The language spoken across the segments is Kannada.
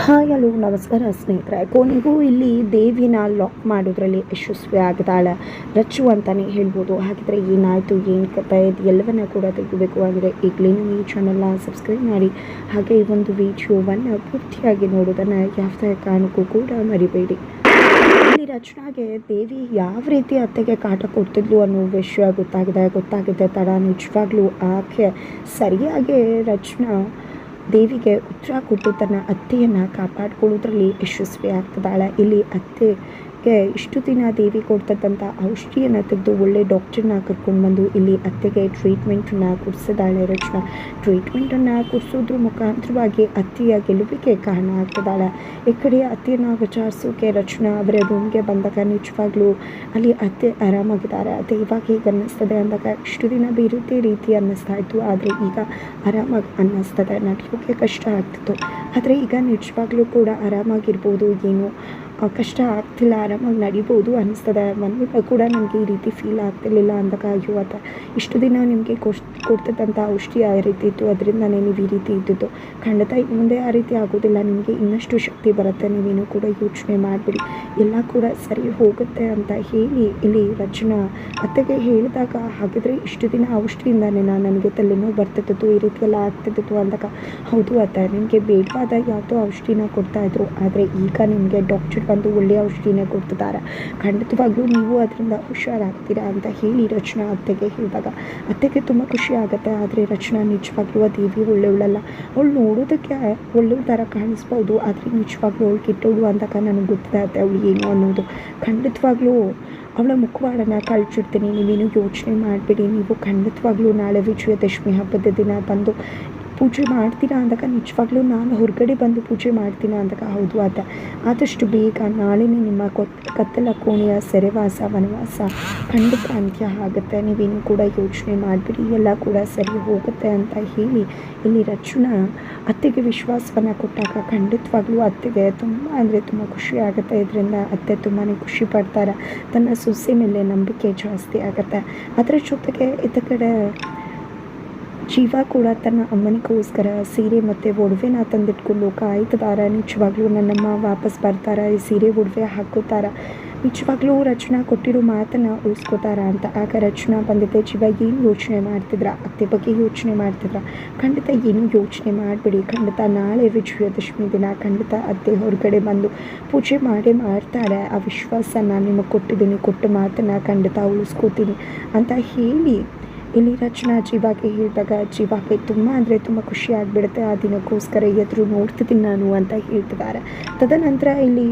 ಹಾಯ್ ಹಲೋ ನಮಸ್ಕಾರ ಸ್ನೇಹಿತರೆ. ಕೊನೆಗೂ ಇಲ್ಲಿ ದೇವಿನ ಲಾಕ್ ಮಾಡೋದ್ರಲ್ಲಿ ಯಶಸ್ವಿ ಆಗಿದ್ದಾಳೆ ರಚ್ಚು ಅಂತಲೇ ಹೇಳ್ಬೋದು. ಹಾಗಿದ್ರೆ ಏನಾಯಿತು, ಏನು ಕಥೆ ಇದು ಎಲ್ಲವನ್ನ ಕೂಡ ತೆಗಿಬೇಕು ಅಂದರೆ ಈಗಲೇ ನೀವು ಈ ಚಾನಲ್ನ ಸಬ್ಸ್ಕ್ರೈಬ್ ಮಾಡಿ. ಹಾಗೆ ಈ ಒಂದು ವಿಡಿಯೋವನ್ನು ಪೂರ್ತಿಯಾಗಿ ನೋಡೋದನ್ನು ಯಾವುದೇ ಕಾರಣಕ್ಕೂ ಕೂಡ ಮರಿಬೇಡಿ. ಇಲ್ಲಿ ರಚನಾಗೆ ದೇವಿ ಯಾವ ರೀತಿ ಅತ್ತೆಗೆ ಕಾಟ ಕೊಡ್ತಿದ್ಲು ಅನ್ನೋ ವಿಷಯ ಗೊತ್ತಾಗಿದೆ. ಗೊತ್ತಾಗಿದೆ ತಡ ನಿಜವಾಗ್ಲೂ ಆಕೆ ಸರಿಯಾಗಿ ರಚನಾ ದೇವಿಗೆ ಉತ್ತರ ಕೊಟ್ಟು ತನ್ನ ಅತ್ತೆಯನ್ನು ಕಾಪಾಡ್ಕೊಳ್ಳೋದ್ರಲ್ಲಿ ಯಶಸ್ವಿ ಆಗ್ತದಾಳೆ ಇಲ್ಲಿ ಅತ್ತೆಗೆ ಇಷ್ಟು ದಿನ ದೇವಿ ಕೊಡ್ತಕ್ಕಂಥ ಔಷಧಿಯನ್ನು ತೆಗೆದು ಒಳ್ಳೆ ಡಾಕ್ಟ್ರನ್ನ ಕರ್ಕೊಂಡು ಬಂದು ಇಲ್ಲಿ ಅತ್ತೆಗೆ ಟ್ರೀಟ್ಮೆಂಟನ್ನು ಕೊಡಿಸಿದಾಳೆ ರಚನಾ. ಟ್ರೀಟ್ಮೆಂಟನ್ನು ಕೊಡಿಸೋದ್ರ ಮುಖಾಂತರವಾಗಿ ಅತ್ತೆಯ ಗೆಲುವಿಗೆ ಕಾರಣ ಆಗ್ತದಾಳೆ ಈ ಕಡೆ ಅತ್ತೆಯನ್ನು ವಿಚಾರಿಸೋಕೆ ರಚನಾ ಅವರ ರೂಮ್ಗೆ ಬಂದಾಗ ನಿಜವಾಗ್ಲೂ ಅಲ್ಲಿ ಅತ್ತೆ ಆರಾಮಾಗಿದ್ದಾರೆ. ಅತ್ತೆ ಇವಾಗ ಹೇಗೆ ಅನ್ನಿಸ್ತದೆ ಅಂದಾಗ ಇಷ್ಟು ದಿನ ಬೇರೆ ರೀತಿ ಅನ್ನಿಸ್ತಾ ಇತ್ತು. ಆದರೆ ಈಗ ಆರಾಮಾಗಿ ಅನ್ನಿಸ್ತದೆ. ನಡೆಯೋಕ್ಕೆ ಕಷ್ಟ ಆಗ್ತಿತ್ತು. ಆದರೆ ಈಗ ನಿಜವಾಗ್ಲೂ ಕೂಡ ಆರಾಮಾಗಿರ್ಬೋದು. ಏನು ಕಷ್ಟ ಆಗ್ತಿಲ್ಲ, ಆರಾಮಾಗಿ ನಡಿಬೋದು ಅನ್ನಿಸ್ತದೆ ಒಂದು ಕೂಡ ನನಗೆ ಈ ರೀತಿ ಫೀಲ್ ಆಗ್ತಿರ್ಲಿಲ್ಲ ಅಂದಾಗ, ಅಯ್ಯೋ ಇಷ್ಟು ದಿನ ನಿಮಗೆ ಕೊಡ್ಸ್ ಕೊಡ್ತಿದ್ದಂಥ ಔಷಧಿ ಆ ರೀತಿ ಇತ್ತು. ಅದರಿಂದ ನೀವು ಈ ರೀತಿ ಇದ್ದಿದ್ದು. ಖಂಡಿತ ಮುಂದೆ ಆ ರೀತಿ ಆಗೋದಿಲ್ಲ. ನಿಮಗೆ ಇನ್ನಷ್ಟು ಶಕ್ತಿ ಬರುತ್ತೆ. ನೀವೇನು ಕೂಡ ಯೋಚನೆ ಮಾಡಿಬಿಡಿ. ಎಲ್ಲ ಕೂಡ ಸರಿ ಹೋಗುತ್ತೆ ಅಂತ ಹೇಳಿ ಇಲ್ಲಿ ರಚನಾ ಅತ್ತೆಗೆ ಹೇಳಿದಾಗ, ಹಾಗಿದ್ರೆ ಇಷ್ಟು ದಿನ ಔಷಧಿಯಿಂದಾನೇ ನಾನು ನನಗೆ ತಲೆನೋವು ಬರ್ತಿದ್ದು ಈ ರೀತಿ ಎಲ್ಲ ಆಗ್ತಿತ್ತು ಅಂದಾಗ ಹೌದು ಅತ್ತೆ, ನಿಮಗೆ ಬೇಡವಾದ ಯಾವುದೋ ಔಷಧಿನ ಕೊಡ್ತಾ ಇದ್ರು. ಆದರೆ ಈಗ ನಿಮಗೆ ಡಾಕ್ಟರ್ ಬಂದು ಒಳ್ಳೆಯ ಔಷಧಿನೇ ಕೊಡ್ತಿದ್ದಾರೆ. ಖಂಡಿತವಾಗ್ಲೂ ನೀವು ಅದರಿಂದ ಹುಷಾರಾಗ್ತೀರಾ? ಅಂತ ಹೇಳಿ ರಚನಾ ಅತ್ತೆಗೆ ಹೇಳಿದಾಗ, ಅತ್ತೆಗೆ ತುಂಬ ಖುಷಿ ಆಗುತ್ತೆ, ಆದರೆ ರಚನಾ ನಿಜವಾಗ್ಲೂ ದೇವಿ ಒಳ್ಳೆಯವಳಲ್ಲ ಅವಳು ನೋಡೋದಕ್ಕೆ ಒಳ್ಳೆ ಥರ ಕಾಣಿಸ್ಬೋದು, ಆದರೆ ನಿಜವಾಗ್ಲೂ ಅವಳು ಕೆಟ್ಟವಳು ಅಂದಾಗ ನನಗೆ ಗೊತ್ತಾಗುತ್ತೆ ಅವಳು ಏನು ಅನ್ನೋದು. ಖಂಡಿತವಾಗ್ಲೂ ಅವಳ ಮುಖವಾಡನ ಕಳ್ಚಿಡ್ತೀನಿ ನೀವೇನು ಯೋಚನೆ ಮಾಡಬೇಡಿ, ನೀವು ಖಂಡಿತವಾಗ್ಲೂ ನಾಳೆ ವಿಜಯದಶಮಿ ಹಬ್ಬದ ದಿನ ಬಂದು ಪೂಜೆ ಮಾಡ್ತೀರಾ ಅಂದಾಗ ನಿಜವಾಗ್ಲೂ ನಾನು ಹೊರಗಡೆ ಬಂದು ಪೂಜೆ ಮಾಡ್ತೀನ ಅಂದಾಗ ಹೌದು ಆತ. ಆದಷ್ಟು ಬೇಗ ನಾಳೆನೇ ನಿಮ್ಮ ಕೊತ್, ಕತ್ತಲ ಕೋಣೆಯ ಸೆರೆವಾಸ, ವನವಾಸ ಖಂಡಿತ ಅಂತ್ಯ ಆಗುತ್ತೆ. ನೀವೇನು ಕೂಡ ಯೋಚನೆ ಮಾಡಿಬಿಡಿ, ಎಲ್ಲ ಕೂಡ ಸರಿ ಹೋಗುತ್ತೆ ಅಂತ ಹೇಳಿ. ಇಲ್ಲಿ ರಚನಾ ಅತ್ತೆಗೆ ವಿಶ್ವಾಸವನ್ನು ಕೊಟ್ಟಾಗ ಖಂಡಿತವಾಗ್ಲೂ ಅತ್ತೆಗೆ ತುಂಬ ಅಂದರೆ ತುಂಬ ಖುಷಿ ಆಗುತ್ತೆ. ಇದರಿಂದ ಅತ್ತೆ ತುಂಬಾ ಖುಷಿ ಪಡ್ತಾರೆ. ತನ್ನ ಸೊಸೆ ಮೇಲೆ ನಂಬಿಕೆ ಜಾಸ್ತಿ ಆಗುತ್ತೆ. ಅದರ ಜೊತೆಗೆ ಇತ್ತ ಕಡೆ ಜೀವ ಕೂಡ ತನ್ನ ಅಮ್ಮನಿಗೋಸ್ಕರ ಸೀರೆ ಮತ್ತು ಒಡವೆನ ತಂದಿಟ್ಕೊಂಡು ಕಾಯ್ತದಾರ. ನಿಜವಾಗ್ಲೂ ನನ್ನಮ್ಮ ವಾಪಸ್ ಬರ್ತಾರ, ಈ ಸೀರೆ, ಒಡವೆ ಹಾಕೋತಾರ. ನಿಜವಾಗ್ಲೂ ರಚನಾ ಕೊಟ್ಟಿರೋ ಮಾತನ್ನು ಉಳಿಸ್ಕೋತಾರ ಅಂತ. ಆಗ ರಚನಾ ಬಂದಿದ್ದೆ ಶಿವ ಏನು ಯೋಚನೆ ಮಾಡ್ತಿದ್ರ? ಅತ್ತೆ ಬಗ್ಗೆ ಯೋಚನೆ ಮಾಡ್ತಿದ್ರ? ಖಂಡಿತ ಏನು ಯೋಚನೆ ಮಾಡಬೇಡಿ. ಖಂಡಿತ ನಾಳೆ ವಿಜಯದಶಮಿ ದಿನ, ಖಂಡಿತ ಅತ್ತೆ ಹೊರಗಡೆ ಬಂದು ಪೂಜೆ ಮಾಡೇ ಮಾಡ್ತಾಳೆ ಆ ವಿಶ್ವಾಸ ನಾನು ನಿಮಗೆ ಕೊಟ್ಟಿದ್ದೀನಿ, ಕೊಟ್ಟ ಮಾತನ್ನು ಖಂಡಿತ ಉಳಿಸ್ಕೋತೀನಿ ಅಂತ ಹೇಳಿ ಇಲ್ಲಿ ರಚನಾ ಜೀವಾಗೆ ಹೇಳಿದಾಗ ಜೀವಾಗೆ ತುಂಬ ಅಂದರೆ ತುಂಬ ಖುಷಿ ಆಗಿಬಿಡುತ್ತೆ. ಆ ದಿನಕ್ಕೋಸ್ಕರ ಎದುರು ನೋಡ್ತಿದ್ದೀನಿ ನಾನು ಅಂತ ಹೇಳ್ತಿದ್ದಾರೆ. ತದನಂತರ ಇಲ್ಲಿ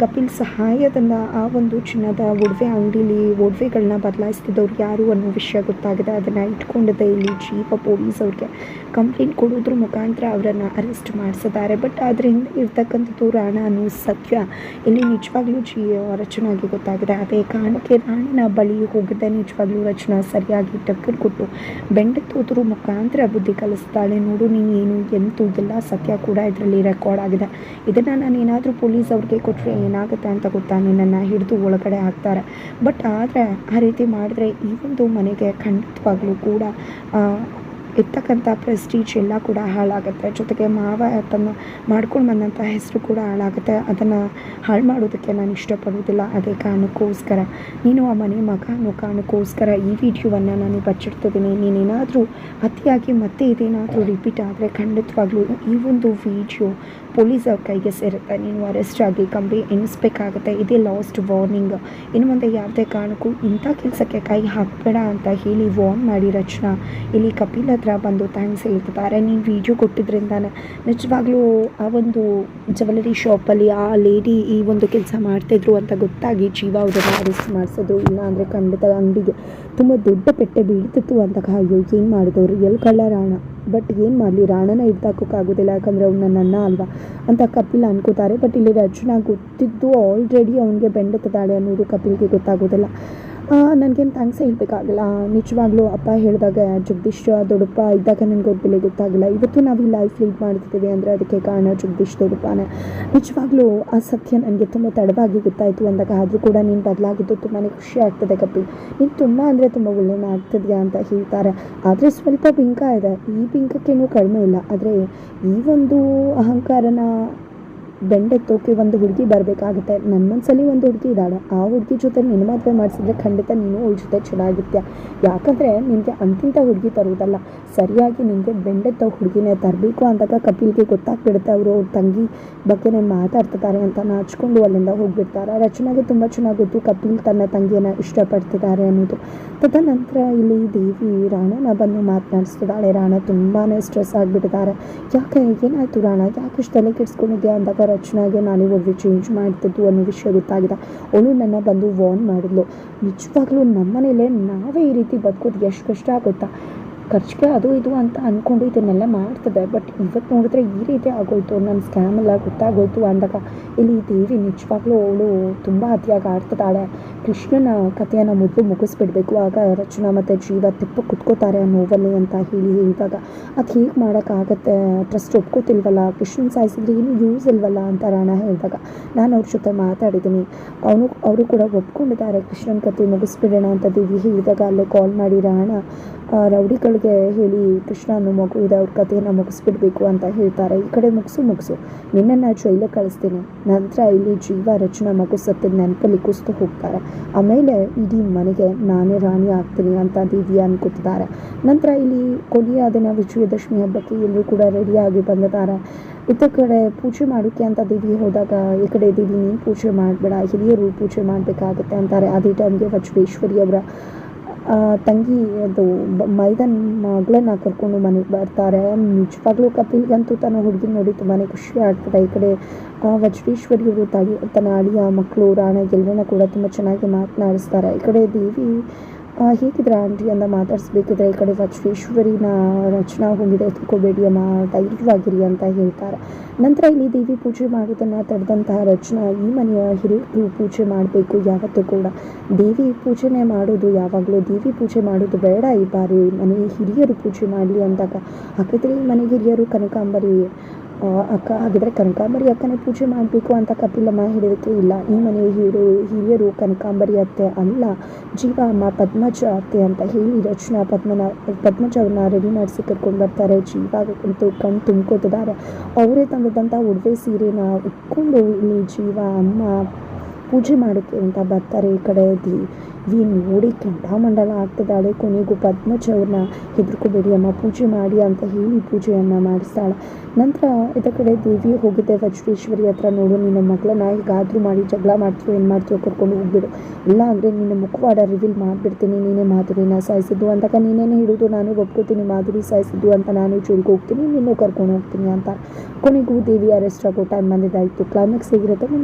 ಕಪಿಲ್ ಸಹಾಯದಿಂದ ಆ ಒಂದು ಚಿನ್ನದ ಒಡವೆ ಅಂಗಡಿಲಿ ಒಡವೆಗಳನ್ನ ಬದಲಾಯಿಸ್ತಿದ್ದವ್ರು ಯಾರು ಅನ್ನೋ ವಿಷಯ ಗೊತ್ತಾಗಿದೆ. ಅದನ್ನು ಇಟ್ಕೊಂಡಿದ್ದೆ ಇಲ್ಲಿ ಜೀವ ಪೊಲೀಸ್ ಅವ್ರಿಗೆ ಕಂಪ್ಲೇಂಟ್ ಕೊಡೋದ್ರ ಮುಖಾಂತರ ಅವರನ್ನು ಅರೆಸ್ಟ್ ಮಾಡಿಸಿದ್ದಾರೆ. ಬಟ್ ಅದ್ರ ಹಿಂದೆ ಇರ್ತಕ್ಕಂಥದ್ದು ರಾಣ ಅನ್ನೋ ಸತ್ಯ ಇಲ್ಲಿ ನಿಜವಾಗ್ಲೂ ಜಿ ರಚನಾಗೆ ಗೊತ್ತಾಗಿದೆ. ಅದೇ ಕಾರಣಕ್ಕೆ ರಾಣನ ಬಳಿ ಹೋಗಿದ್ದೆ ನಿಜವಾಗ್ಲೂ ರಚನಾ ಸರಿಯಾಗಿ ಟಕ್ಕರ್ ಕೊಟ್ಟು ಬೆಂಡತ್ತೋದ್ರ ಮುಖಾಂತರ ಬುದ್ಧಿ ಕಲಿಸ್ತಾಳೆ. ನೋಡು, ನೀನು ಏನು ಎಂತೂ ಎಲ್ಲ ಸತ್ಯ ಕೂಡ ಇದರಲ್ಲಿ ರೆಕಾರ್ಡ್ ಆಗಿದೆ. ಇದನ್ನು ನಾನು ಏನಾದರೂ ಪೊಲೀಸ್ ಅವ್ರಿಗೆ ಕೊಟ್ಟರೆ ಏನಾಗುತ್ತೆ ಅಂತ ಗೊತ್ತಾ? ನಿನ್ನನ್ನು ಹಿಡಿದು ಒಳಗಡೆ ಹಾಕ್ತಾರೆ. ಬಟ್ ಆದರೆ ಆ ರೀತಿ ಮಾಡಿದ್ರೆ ಈ ಒಂದು ಮನೆಗೆ ಖಂಡಿತವಾಗ್ಲೂ ಕೂಡ ಇರ್ತಕ್ಕಂಥ ಪ್ರೆಸ್ಟೀಜ್ ಎಲ್ಲ ಕೂಡ ಹಾಳಾಗುತ್ತೆ. ಜೊತೆಗೆ ಮಾವ ತನ್ನ ಮಾಡ್ಕೊಂಡು ಬಂದಂಥ ಹೆಸರು ಕೂಡ ಹಾಳಾಗುತ್ತೆ. ಅದನ್ನು ಹಾಳು ಮಾಡೋದಕ್ಕೆ ನಾನು ಇಷ್ಟಪಡೋದಿಲ್ಲ ಅದೇ ಕಾರಣಕ್ಕೋಸ್ಕರ. ನೀನು ಆ ಮನೆ ಮಗ ಅನ್ನೋ ಕಾರಣಕ್ಕೋಸ್ಕರ ಈ ವಿಡಿಯೋವನ್ನು ನಾನು ಬಚ್ಚಿಡ್ತಿದ್ದೀನಿ ನೀನೇನಾದರೂ ಅತಿಯಾಗಿ ಮತ್ತೆ ಇದೇನಾದರೂ ರಿಪೀಟ್ ಆದರೆ ಖಂಡಿತವಾಗ್ಲೂ ಈ ಒಂದು ವಿಡಿಯೋ ಪೊಲೀಸರ ಕೈಗೆ ಸೇರುತ್ತೆ. ನೀನು ಅರೆಸ್ಟ್ ಆಗಿ ಕಂಬಿ, ಎಣಿಸ್ಬೇಕಾಗುತ್ತೆ. ಇದೇ ಲಾಸ್ಟ್ ವಾರ್ನಿಂಗ್ ಇನ್ನು ಮುಂದೆ ಯಾವುದೇ ಕಾರಣಕ್ಕೂ ಇಂಥ ಕೆಲಸಕ್ಕೆ ಕೈ ಹಾಕಬೇಡ ಅಂತ ಹೇಳಿ ವಾರ್ನ್ ಮಾಡಿ ರಚನಾ. ಇಲ್ಲಿ ಕಪಿಲ್ ಹತ್ರ ಬಂದು ಥ್ಯಾಂಕ್ಸ್ ಹೇಳ್ತಿದ್ದಾರೆ. ನೀನು ವಿಡಿಯೋ ಕೊಟ್ಟಿದ್ರಿಂದಾನೆ ನಿಜವಾಗ್ಲೂ ಆ ಒಂದು ಜ್ಯುವೆಲರಿ ಶಾಪಲ್ಲಿ ಆ ಲೇಡಿ ಈ ಒಂದು ಕೆಲಸ ಮಾಡ್ತಾಯಿದ್ರು ಅಂತ ಗೊತ್ತಾಗಿ ಜೀವ ಅವ್ರನ್ನ ಅರೆಸ್ಟ್ ಮಾಡಿಸೋದು ಇಲ್ಲ ಅಂದರೆ ಖಂಡಿತ ಅಂಗಡಿಗೆ ತುಂಬ ದೊಡ್ಡ ಪೆಟ್ಟೆ ಬೀಳ್ತಿತ್ತು ಅಂತ ಅಯ್ಯೋ, ಏನು ಮಾಡಿದವರು? ಎಲ್ಲಿ ಕಳ್ಳ ರಾಣ? ಬಟ್ ಏನು ಮಾಡಲಿ? ರಾಣನ ಹಿಡ್ದಾಕೋಕ್ಕಾಗೋದಿಲ್ಲ ಯಾಕಂದರೆ ಅವ್ನು ನನ್ನ ಅಲ್ವಾ? ಅಂತ ಕಪಿಲ್ ಅನ್ಕೋತಾರೆ. ಬಟ್ ಇಲ್ಲಿ ರಚನಾ ಗೊತ್ತಿದ್ದು ಆಲ್ರೆಡಿ ಅವನಿಗೆ ಬೆಂಡತದಾಳೆ ಅನ್ನೋದು ಕಪಿಲ್ಗೆ ಗೊತ್ತಾಗೋದಿಲ್ಲ. ನನಗೇನು ಥ್ಯಾಂಕ್ಸ್ ಹೇಳಬೇಕಾಗಿಲ್ಲ. ನಿಜವಾಗ್ಲೂ ಅಪ್ಪ ಹೇಳಿದಾಗ, ಜಗದೀಶ್, ದೊಡ್ಡಪ್ಪ ಇದ್ದಾಗ ನನಗೆ ಅವ್ರ ಬೆಲೆ ಗೊತ್ತಾಗಿಲ್ಲ. ಇವತ್ತು ನಾವು ಈ ಲೈಫ್ ಲೀಡ್ ಮಾಡ್ತಿದ್ದೀವಿ ಅಂದರೆ ಅದಕ್ಕೆ ಕಾರಣ ಜಗದೀಶ್, ದೊಡ್ಡಪ್ಪನೇ. ನಿಜವಾಗ್ಲೂ ಆ ಸತ್ಯ ನನಗೆ ತುಂಬ ತಡವಾಗಿ ಗೊತ್ತಾಯಿತು ಅಂದಾಗ, ಆದರೂ ಕೂಡ ನೀನು ಬದಲಾಗಿದ್ದು ತುಂಬಾ ಖುಷಿ ಆಗ್ತದೆ ಕಪಿ ನೀನು ತುಂಬ ಅಂದರೆ ತುಂಬ ಒಳ್ಳೆ ಮಾಡ್ತಿದ್ಯಾ ಅಂತ ಹೇಳ್ತಾರೆ. ಆದರೆ ಸ್ವಲ್ಪ ಬಿಂಕ ಇದೆ. ಈ ಬಿಂಕಕ್ಕೇನು ಕಡಿಮೆ ಇಲ್ಲ. ಆದರೆ ಈ ಒಂದು ಅಹಂಕಾರ ಸಾಹುಕಾರನ ಬೆಂಡೆತ್ತೋಕೆ ಒಂದು ಹುಡುಗಿ ಬರಬೇಕಾಗುತ್ತೆ. ನನ್ನ ಮನಸ್ಸಲ್ಲಿ ಒಂದು ಹುಡುಗಿ ಇದ್ದಾಳೆ. ಆ ಹುಡುಗಿ ಜೊತೆ ನಿನ್ನ ಮದುವೆ ಮಾಡಿಸಿದ್ರೆ ಖಂಡಿತ ನೀನು ಅವಳ ಜೊತೆ ಚೆನ್ನಾಗಿರ್ತೀಯ ಯಾಕಂದರೆ ನಿನಗೆ ಅಂತಿಂಥ ಹುಡುಗಿ ತರುವುದಲ್ಲ. ಸರಿಯಾಗಿ ನಿನಗೆ ಬೆಂಡೆತ್ತೋ ಹುಡುಗಿನೇ ತರಬೇಕು ಅಂದಾಗ ಕಪಿಲ್ಗೆ ಗೊತ್ತಾಗ್ಬಿಡುತ್ತೆ ಅವರು ಅವ್ರ ತಂಗಿ ಬಗ್ಗೆನೇ ಮಾತಾಡ್ತಿದ್ದಾರೆ ಅಂತ. ನಾಚಿಕೊಂಡು ಅಲ್ಲಿಂದ ಹೋಗಿಬಿಡ್ತಾರೆ. ರಚನಾಗೆ ತುಂಬ ಚೆನ್ನಾಗಿ ಗೊತ್ತು ಕಪಿಲ್ ತನ್ನ ತಂಗಿಯನ್ನು ಇಷ್ಟಪಡ್ತಿದ್ದಾರೆ ಅನ್ನೋದು. ತದನಂತರ ಇಲ್ಲಿ ದೇವಿ ರಾಣನ ಬಂದು ಮಾತನಾಡಿಸ್ತಿದ್ದಾಳೆ. ರಾಣ ತುಂಬಾ ಸ್ಟ್ರೆಸ್ ಆಗಿಬಿಟ್ಟಿದ್ದಾರೆ. ಯಾಕೆ, ಏನಾಯಿತು ರಾಣ? ಯಾಕೆ ಇಷ್ಟು ತಲೆ ಕೆಡಿಸ್ಕೊಂಡಿದ್ಯಾ ಅಂದಾಗ ರಚನಾಗೆ ನಾನು ಒಡವೆ ಚೇಂಜ್ ಮಾಡ್ತಿದ್ದು ಅನ್ನೋ ವಿಷಯ ಗೊತ್ತಾಗಿದೆ ಅವಳು ನನ್ನ ಬಂದು ವಾರ್ನ್ ಮಾಡಿದ್ಲು. ನಿಜವಾಗ್ಲೂ ನಮ್ಮನೇಲೆ ನಾವೇ ಈ ರೀತಿ ಬದುಕೋದು ಎಷ್ಟು ಕಷ್ಟ ಆಗುತ್ತಾ ಖರ್ಚಿಗೆ ಅದು ಇದು ಅಂತ ಅಂದ್ಕೊಂಡು ಇದನ್ನೆಲ್ಲ ಮಾಡ್ತದೆ ಬಟ್ ಇವತ್ತು ನೋಡಿದ್ರೆ ಈ ರೀತಿ ಆಗೋಯ್ತು. ನನ್ನ ಸ್ಕ್ಯಾಮ್ ಎಲ್ಲ ಗೊತ್ತಾಗೋಯ್ತು ಅಂದಾಗ. ಇಲ್ಲಿ ದೇವಿ ನಿಜವಾಗ್ಲೂ ಅವಳು ತುಂಬ ಅತಿಯಾಗಿ ಆಡ್ತಿದ್ದಾಳೆ. ಕೃಷ್ಣನ ಕಥೆಯನ್ನು ಮೊದಲು ಮುಗಿಸ್ಬಿಡ್ಬೇಕು. ಆಗ ರಚನಾ ಮತ್ತು ಜೀವ ತಿಪ್ಪು ಕುತ್ಕೋತಾರೆ ಆ ನೋವಲ್ಲಿ ಅಂತ ಹೇಳಿ ಹೇಳಿದಾಗ. ಅದು ಹೇಗೆ ಮಾಡೋಕ್ಕಾಗತ್ತೆ? ಟ್ರಸ್ಟ್ ಒಪ್ಕೋತಿಲ್ವಲ್ಲ? ಕೃಷ್ಣನ ಸಾಯಿಸಿದ್ರೆ ಏನು ಯೂಸ್ ಇಲ್ವಲ್ಲ ಅಂತ ರಾಣ ಹೇಳಿದಾಗ. ನಾನು ಅವ್ರ ಜೊತೆ ಮಾತಾಡಿದ್ದೀನಿ. ಅವನು, ಅವರು ಕೂಡ ಒಪ್ಕೊಂಡಿದ್ದಾರೆ ಕೃಷ್ಣನ ಕಥೆ ಮುಗಿಸ್ಬಿಡೋಣ ಅಂತ ದೇವಿ ಹೇಳಿದಾಗ ಅಲ್ಲೇ ಕಾಲ್ ಮಾಡಿ ರಾಣ ರೌಡಿಗಳಿಗೆ ಹೇಳಿ ಕೃಷ್ಣ ಅನ್ನೋ ಮಗು ಇದೆ, ಅವ್ರ ಕಥೆಯನ್ನು ಮುಗಿಸ್ಬಿಡ್ಬೇಕು ಅಂತ ಹೇಳ್ತಾರೆ. ಈ ಕಡೆ ಮುಗಿಸು ಮುಗಿಸು. ನಿನ್ನನ್ನು ಜೈಲಿಗೆ ಕಳಿಸ್ತೀನಿ. ನಂತರ ಇಲ್ಲಿ ಜೀವ, ರಚನಾ ಮಗು ಸತ್ತಿದ ನೆನಪಲ್ಲಿ ಕುಸ್ತು ಹೋಗ್ತಾರೆ. ಆಮೇಲೆ ಇಡೀ ಮನೆಗೆ ನಾನೇ ರಾಣಿ ಆಗ್ತೀನಿ ಅಂತ ದೇವಿ ಅನ್ಕೋತಿದ್ದಾರೆ. ನಂತರ ಇಲ್ಲಿ ಕೊನೆಯ ದಿನ ವಿಜಯದಶಮಿ ಹಬ್ಬಕ್ಕೆ ಎಲ್ಲರೂ ಕೂಡ ರೆಡಿಯಾಗಿ ಬಂದಿದ್ದಾರೆ. ಇತ್ತ ಕಡೆ ಪೂಜೆ ಮಾಡೋಕ್ಕೆ ಅಂತ ದೇವಿ ಹೋದಾಗ, ಈ ಕಡೆ ದೇವಿ ನೀನು ಪೂಜೆ ಮಾಡಬೇಡ, ಹಿರಿಯರು ಪೂಜೆ ಮಾಡಬೇಕಾಗುತ್ತೆ ಅಂತಾರೆ. ಅದೇ ಟೈಮ್ಗೆ ವಜ್ರೇಶ್ವರಿ ಅವರ ತಂಗಿ, ಅದು ಮೈದನ್ ಮಗಳನ್ನ ಕರ್ಕೊಂಡು ಮನೆಗೆ ಬರ್ತಾರೆ. ನಿಜವಾಗ್ಲೂ ಕಪಿಲ್ಗಂತೂ ತನ್ನ ಹುಡುಗಿ ನೋಡಿ ತುಂಬಾ ಖುಷಿ ಆಗ್ತದೆ. ಈ ಕಡೆ ವಜ್ರೇಶ್ವರಿ ಅವರು ತಳಿ ತನ್ನ ಅಳಿಯ ಮಕ್ಕಳು ರಾಣ ಎಲ್ಲರನ್ನ ಕೂಡ ತುಂಬ ಚೆನ್ನಾಗಿ ಮಾತನಾಡಿಸ್ತಾರೆ. ಈ ಕಡೆ ದೇವಿ ಹೇಗಿದ್ರೆ ಆಂಟಿ ಅಂತ ಮಾತಾಡಿಸ್ಬೇಕಿದ್ರೆ ಈ ಕಡೆ ವಜ್ರೇಶ್ವರಿನ ರಚನಾ ಹೋಗಿದೆ ಎತ್ಕೋಬೇಡಿ ಅಮ್ಮ ಧೈರ್ಯವಾಗಿರಿ ಅಂತ ಹೇಳ್ತಾರೆ. ನಂತರ ಇಲ್ಲಿ ದೇವಿ ಪೂಜೆ ಮಾಡೋದನ್ನು ತಡೆದಂತಹ ರಚನಾ ಈ ಮನೆಯ ಹಿರಿಯರು ಪೂಜೆ ಮಾಡಬೇಕು ಯಾವತ್ತೂ ಕೂಡ. ದೇವಿ ಪೂಜೆನೆ ಮಾಡೋದು ಯಾವಾಗಲೂ, ದೇವಿ ಪೂಜೆ ಮಾಡೋದು ಬೇಡ ಈ ಬಾರಿ ಮನೆಯ ಹಿರಿಯರು ಪೂಜೆ ಮಾಡಲಿ ಅಂದಾಗ. ಹಾಗಾದರೆ ಈ ಮನೆ ಹಿರಿಯರು ಕನಕಾಂಬರಿ ಅಕ್ಕ, ಹಾಗಿದ್ರೆ ಕನಕಾಂಬರಿ ಅಕ್ಕನೇ ಪೂಜೆ ಮಾಡಬೇಕು ಅಂತ ಕಪಿಲಮ್ಮ ಹೇಳಿದಕ್ಕೆ ಇಲ್ಲ. ಈ ಮನೆಯ ಹಿರಿಯರು ಹಿರಿಯರು ಕನಕಾಂಬರಿ ಅತ್ತೆ ಅಲ್ಲ, ಜೀವ ಅಮ್ಮ ಪದ್ಮಜ ಅತ್ತೆ ಅಂತ ಹೇಳಿ ರಚನಾ ಪದ್ಮನ, ಪದ್ಮಜ ಅವ್ರನ್ನ ರೆಡಿ ಮಾಡಿಸಿ ಕರ್ಕೊಂಡು ಬರ್ತಾರೆ. ಜೀವ ಅಂತೂ ಕಣ್ಣು ತುಂಬ್ಕೊತಿದ್ದಾರೆ. ಅವರೇ ತಂದಿದ್ದಂಥ ಒಡವೆ ಸೀರೆನ ಉಟ್ಕೊಂಡು ಇಲ್ಲಿ ಜೀವ, ಅಮ್ಮ ಪೂಜೆ ಮಾಡೋಕ್ಕೆ ಅಂತ ಬರ್ತಾರೆ ಈ ಕಡೆ ದೇವಿ ನೋಡಿ ಕೆಂಡಾಮಂಡಲ ಆಗ್ತಿದ್ದಾಳೆ. ಕೊನೆಗೂ ಪದ್ಮಜ ಅವ್ರನ್ನ ಹೆದರ್ಕೋಬೇಡಿ ಅಮ್ಮ, ಪೂಜೆ ಮಾಡಿ ಅಂತ ಹೇಳಿ ಪೂಜೆಯನ್ನು ಮಾಡಿಸ್ತಾಳೆ. ನಂತರ ಇದ ಕಡೆ ದೇವಿ ಹೋಗುತ್ತೆ ವಜ್ರೇಶ್ವರಿ ಹತ್ರ ನೋಡು, ನಿನ್ನ ಮಗಳನ್ನ ಹೇಗಾದರೂ ಮಾಡಿ ಜಗಳ ಮಾಡ್ತೀಯೋ, ಏನು ಮಾಡ್ತೀಯೋ ಕರ್ಕೊಂಡು ಹೋಗ್ಬಿಡು. ಇಲ್ಲ ಅಂದರೆ ನಿನ್ನ ಮುಖವಾಡ ರಿವೀಲ್ ಮಾಡಿಬಿಡ್ತೀನಿ, ನೀನೇ ಮಾಧುರಿನ ಸಾಯಿಸಿದ್ದು ಅಂದಾಗ ನೀನೇನೇ ಹಿಡಿದು ನಾನು ಒಪ್ಕೋತೀನಿ, ಮಾಧುರಿ ಸಾಯಿಸಿದ್ದು ಅಂತ ನಾನು ಚೂರಿಗೆ ಹೋಗ್ತೀನಿ, ನಿನ್ನೂ ಕರ್ಕೊಂಡು ಹೋಗ್ತೀನಿ ಅಂತ. ಕೊನೆಗೂ ದೇವಿ ಅರೆಸ್ಟ್ ಆಗೋ ಟೈಮ್ ಬಂದಿದ್ದಾಯಿತು. ಕ್ಲೈಮ್ಯಾಕ್ಸ್ ಹೇಗಿರುತ್ತೆ